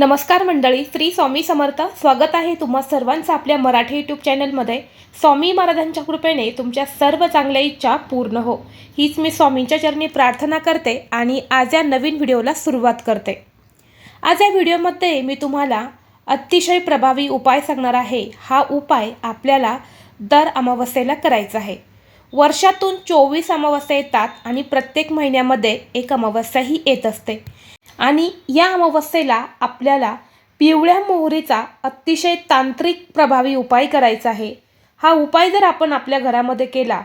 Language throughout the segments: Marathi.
नमस्कार मंडळी श्री स्वामी समर्थ. स्वागत आहे तुम्हा सर्वांचं आपल्या मराठी यूट्यूब चॅनलमध्ये स्वामी महाराजांच्या कृपेने तुमच्या सर्व चांगल्या इच्छा पूर्ण हो. हीच मी स्वामींच्या चरणी प्रार्थना करते आणि आज या नवीन व्हिडिओला सुरुवात करते. आज या व्हिडिओमध्ये मी तुम्हाला अतिशय प्रभावी उपाय सांगणार आहे. हा उपाय आपल्याला दर अमावस्येला करायचा आहे. वर्षातून चोवीस अमावस्या येतात आणि प्रत्येक महिन्यामध्ये एक अमावस्याही येत असते. आणि या अमावस्येला आपल्याला पिवळ्या मोहरीचा अतिशय तांत्रिक प्रभावी उपाय करायचा आहे. हा उपाय जर आपण आपल्या घरामध्ये केला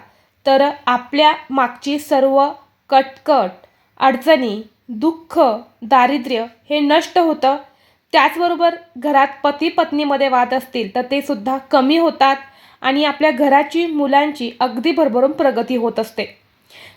तर आपल्या मागची सर्व कटकट अडचणी दुःख दारिद्र्य हे नष्ट होतं. त्याचबरोबर घरात पती पत्नीमध्ये वाद असतील तर ते सुद्धा कमी होतात आणि आपल्या घराची मुलांची अगदी भरभरून प्रगती होत असते.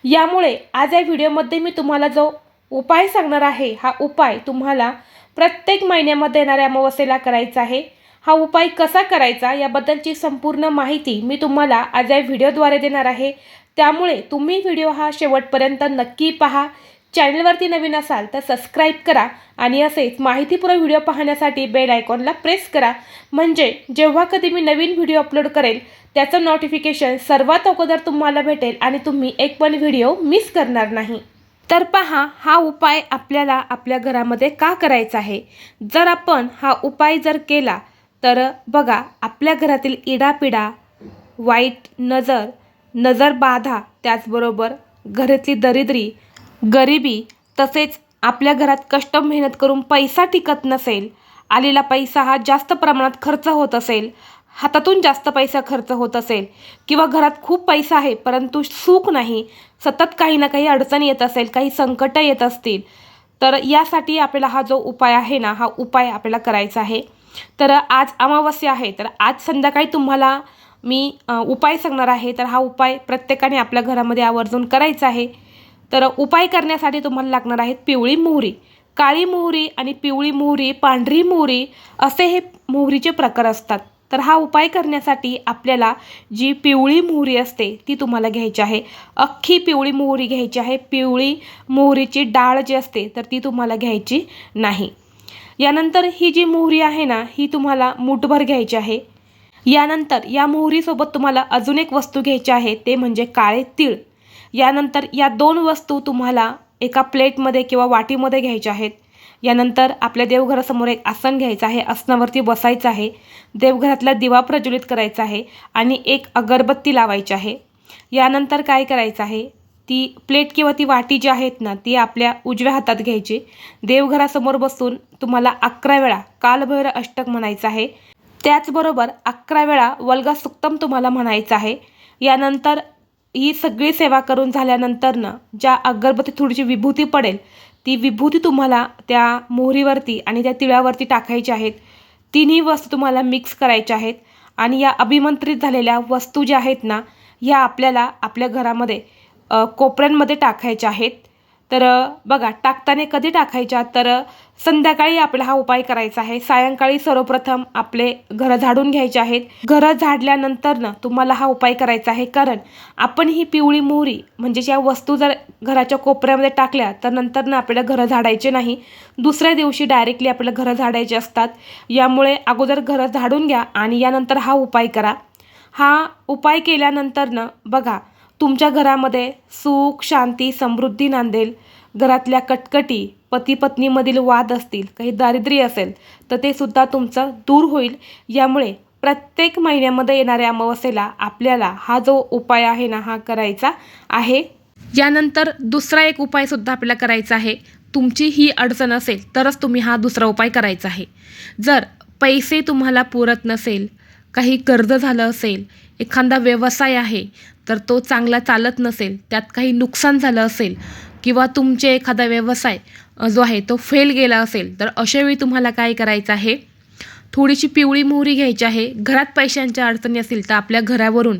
यामुळे आज या व्हिडिओमध्ये मी तुम्हाला जो उपाय सांगणार आहे. हा उपाय तुम्हाला प्रत्येक महिन्यामध्ये येणाऱ्या अमावस्येला करायचा आहे. हा उपाय कसा करायचा याबद्दलची संपूर्ण माहिती मी तुम्हाला आज या व्हिडिओद्वारे देणार आहे. त्यामुळे तुम्ही व्हिडिओ हा शेवटपर्यंत नक्की पहा. चॅनलवरती नवीन असाल तर सबस्क्राईब करा आणि असेच माहितीपूर्ण व्हिडिओ पाहण्यासाठी बेल आयकॉनला प्रेस करा. म्हणजे जेव्हा कधी मी नवीन व्हिडिओ अपलोड करेल त्याचं नोटिफिकेशन सर्वात अगोदर तुम्हाला भेटेल आणि तुम्ही एक पण व्हिडिओ मिस करणार नाही. तर पहा हा उपाय आपल्याला आपल्या घरामध्ये का करायचा आहे? जर आपण हा उपाय जर केला तर बघा आपल्या घरातील इडापिडा वाईट नजर नजर बाधा त्याचबरोबर घरातली दरिद्री गरिबी तसेच आपल्या घरात कष्ट मेहनत करून पैसा टिकत नसेल आलेला पैसा हा जास्त प्रमाणात खर्च होत असेल हातातून जास्त पैसा खर्च होत असेल किंवा घरात खूप पैसा आहे परंतु सुख नाही सतत काही ना काही अडचण येत असेल काही संकटं येत असतील तर यासाठी आपल्याला हा जो उपाय आहे ना हा उपाय आपल्याला करायचा आहे. तर आज अमावस्या आहे तर आज संध्याकाळी तुम्हाला मी उपाय सांगणार आहे. तर हा उपाय प्रत्येकाने आपल्या घरामध्ये आवर्जून करायचा आहे. तर उपाय करण्यासाठी तुम्हाला लागणार आहेत पिवळी मोहरी काळी मोहरी आणि पिवळी मोहरी पांढरी मोहरी असे हे मोहरीचे प्रकार असतात. तर हा उपाय करण्यासाठी आपल्याला जी पिवळी मोहरी असते ती तुम्हाला घ्यायची आहे. अख्खी पिवळी मोहरी घ्यायची आहे. पिवळी मोहरीची डाळ जी असते तर ती तुम्हाला घ्यायची नाही. यानंतर ही जी मोहरी आहे ना ही तुम्हाला मुठभर घ्यायची आहे. यानंतर या मोहरीसोबत तुम्हाला अजून एक वस्तू घ्यायची आहे ते म्हणजे काळे तीळ. यानंतर या दोन वस्तू तुम्हाला एका प्लेटमध्ये किंवा वाटीमध्ये घ्यायच्या आहेत. यानंतर आपल्या देवघरासमोर एक आसन घ्यायचं आहे आसनावरती बसायचं आहे देवघरातला दिवा प्रज्वलित करायचा आहे आणि एक अगरबत्ती लावायची आहे. यानंतर काय करायचं आहे? ती प्लेट किंवा ती वाटी जी आहेत ना ती आपल्या उजव्या हातात घ्यायची. देवघरासमोर बसून तुम्हाला अकरा वेळा कालभैर अष्टक म्हणायचं आहे. त्याचबरोबर अकरा वेळा वल्गा सुक्तम तुम्हाला म्हणायचं आहे. यानंतर ही सगळी सेवा करून झाल्यानंतरनं ज्या अगरबत्ती थोडीशी विभूती पडेल ती विभूती तुम्हाला त्या मोहरीवरती आणि त्या तिळावरती टाकायची आहेत. तिन्ही वस्तू तुम्हाला मिक्स करायच्या आहेत. आणि या अभिमंत्रित झालेल्या वस्तू ज्या आहेत ना ह्या आपल्याला आपल्या घरामध्ये कोपऱ्यांमध्ये टाकायच्या आहेत. तर बघा टाकताना कधी टाकायच्या? तर संध्याकाळी आपला हा उपाय करायचा आहे. सायंकाळी सर्वप्रथम आपले घरं झाडून घ्यायचे आहेत. घरं झाडल्यानंतरनं तुम्हाला हा उपाय करायचा आहे. कारण आपण ही पिवळी मोहरी म्हणजे ज्या वस्तू जर घराच्या कोपऱ्यामध्ये टाकल्या तर नंतरनं आपल्याला घरं झाडायचे नाही. दुसऱ्या दिवशी डायरेक्टली आपल्याला घरं झाडायचे असतात. यामुळे अगोदर घरं झाडून घ्या आणि यानंतर हा उपाय करा. हा उपाय केल्यानंतरनं बघा तुमच्या घरामध्ये सुख शांती समृद्धी नांदेल. घरातल्या कटकटी पती पत्नीमधील वाद असतील काही दारिद्र्य असेल तर ते सुद्धा तुमचं दूर होईल. यामुळे प्रत्येक महिन्यामध्ये येणाऱ्या अमावस्येला आपल्याला हा जो उपाय आहे ना हा करायचा आहे. यानंतर दुसरा एक उपाय सुद्धा आपल्याला करायचा आहे. तुमची ही अडचण असेल तरच तुम्ही हा दुसरा उपाय करायचा आहे. जर पैसे तुम्हाला पुरत नसेल काही कर्ज झालं असेल एखादा व्यवसाय आहे तर तो चांगला चालत नसेल त्यात काही नुकसान झालं असेल किंवा तुमचे एखादा व्यवसाय जो आहे तो फेल गेला असेल तर अशावेळी तुम्हाला काय करायचं आहे? थोडीशी पिवळी मोहरी घ्यायची आहे. घरात पैशांच्या अडचणी असतील तर आपल्या घरावरून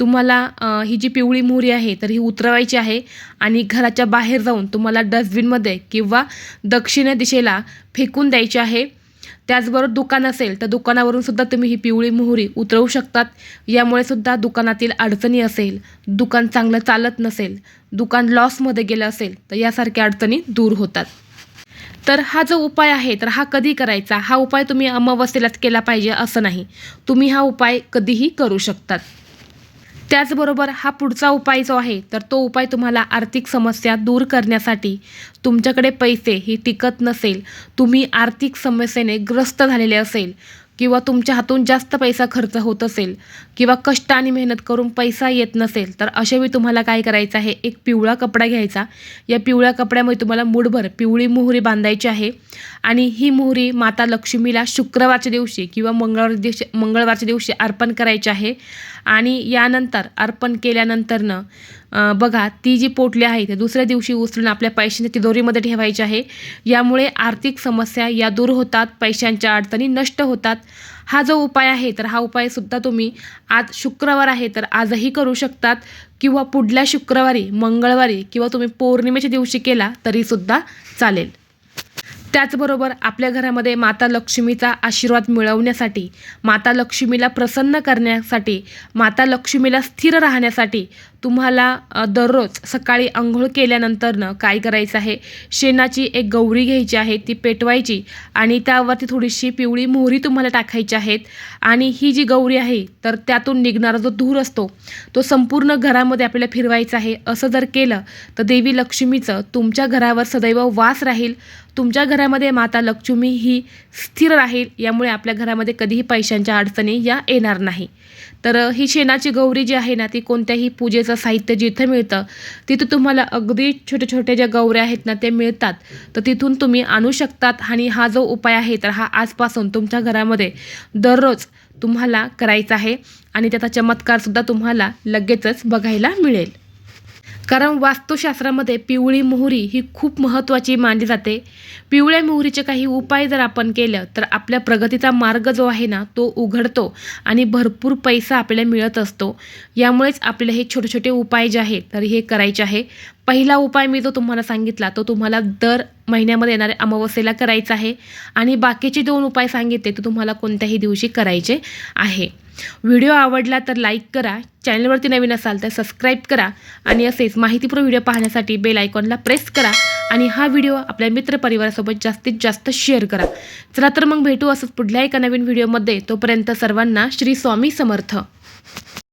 तुम्हाला ही जी पिवळी मोहरी आहे तर ही उतरवायची आहे आणि घराच्या बाहेर जाऊन तुम्हाला डस्टबिनमध्ये किंवा दक्षिण दिशेला फेकून द्यायची आहे. त्याचबरोबर दुकान असेल तर दुकानावरून सुद्धा तुम्ही ही पिवळी मोहरी उतरवू शकतात. यामुळे सुद्धा दुकानातील अडचणी असेल दुकान चांगलं चालत नसेल दुकान लॉसमध्ये गेलं असेल तर यासारख्या अडचणी दूर होतात. तर हा जो उपाय आहे तर हा कधी करायचा? हा उपाय तुम्ही अमावस्येलाच केला पाहिजे असं नाही. तुम्ही हा उपाय कधीही करू शकतात. त्याचबरोबर हा पुढचा उपाय जो आहे तर तो उपाय तुम्हाला आर्थिक समस्या दूर करण्यासाठी तुमच्याकडे पैसे ही टिकत नसेल तुम्ही आर्थिक समस्येने ग्रस्त झालेले असेल किंवा तुमच्या हातून जास्त पैसा खर्च होत असेल किंवा कष्ट आणि मेहनत करून पैसा येत नसेल तर अशावेळी तुम्हाला काय करायचं आहे? एक पिवळा कपडा घ्यायचा. या पिवळ्या कपड्यामध्ये तुम्हाला मूडभर पिवळी मोहरी बांधायची आहे आणि ही मोहरी माता लक्ष्मीला शुक्रवारच्या दिवशी किंवा मंगळवार दिवशी मंगळवारच्या दिवशी अर्पण करायची आहे. आणि यानंतर अर्पण केल्यानंतरनं बघा ती जी पोटली आहे ते दुसऱ्या दिवशी उचलून आपल्या पैशांच्या तिजोरीमध्ये ठेवायची आहे. यामुळे आर्थिक समस्या या दूर होतात पैशांच्या अडचणी नष्ट होतात. हा जो उपाय आहे तर हा उपायसुद्धा तुम्ही आज शुक्रवार आहे तर आजही करू शकतात. किंवा पुढल्या शुक्रवारी मंगळवारी किंवा तुम्ही पौर्णिमेच्या दिवशी केला तरीसुद्धा चालेल. त्याचबरोबर आपल्या घरामध्ये माता लक्ष्मीचा आशीर्वाद मिळवण्यासाठी माता लक्ष्मीला प्रसन्न करण्यासाठी माता लक्ष्मीला स्थिर राहण्यासाठी तुम्हाला दररोज सकाळी आंघोळ केल्यानंतरनं काय करायचं आहे? शेणाची एक गौरी घ्यायची आहे ती पेटवायची आणि त्यावरती थोडीशी पिवळी मोहरी तुम्हाला टाकायची आहेत आणि ही जी गौरी आहे तर त्यातून निघणारा जो धूर असतो तो संपूर्ण घरामध्ये आपल्याला फिरवायचा आहे. असं जर केलं तर देवी लक्ष्मीचं तुमच्या घरावर सदैव वास राहील. तुमच्या घरामध्ये माता लक्ष्मी ही स्थिर राहील यामुळे आपल्या घरामध्ये कधीही पैशांच्या अडचणी या येणार नाही. तर ही शेणाची गौरी जी आहे ना ती कोणत्याही पूजेचं साहित्य जिथं मिळतं तिथं तुम्हाला अगदी छोट्या छोट्या ज्या गौऱ्या आहेत ना ते मिळतात. तर तिथून तुम्ही आणू शकतात आणि हा जो उपाय आहे तर हा आजपासून तुमच्या घरामध्ये दररोज तुम्हाला करायचा आहे आणि त्याचा चमत्कारसुद्धा तुम्हाला लगेचच बघायला मिळेल. कारण वास्तुशास्त्रामध्ये पिवळी मोहरी ही खूप महत्त्वाची मानली जाते. पिवळ्या मोहरीचे काही उपाय जर आपण केलं तर आपल्या प्रगतीचा मार्ग जो आहे ना तो उघडतो आणि भरपूर पैसा आपल्याला मिळत असतो. यामुळेच आपले हे छोटे छोटे उपाय जे आहेत तर हे करायचे आहे. पहिला उपाय मी जो तुम्हाला सांगितला तो तुम्हाला दर महिन्यामध्ये येणाऱ्या अमावस्येला करायचा आहे. आणि बाकीचे दोन उपाय सांगितले ते तुम्हाला कोणत्याही दिवशी करायचे आहे. व्हिडिओ आवडला तर लाईक करा. चॅनलवरती नवीन असाल तर सबस्क्राईब करा. आणि असेच माहितीपूर्ण व्हिडिओ पाहण्यासाठी बेल आयकॉनला प्रेस करा. आणि हा व्हिडिओ आपल्या मित्रपरिवारासोबत जास्तीत जास्त शेअर करा. चला तर मग भेटू असंच पुढल्या एका नवीन व्हिडिओमध्ये. तोपर्यंत सर्वांना श्री स्वामी समर्थ.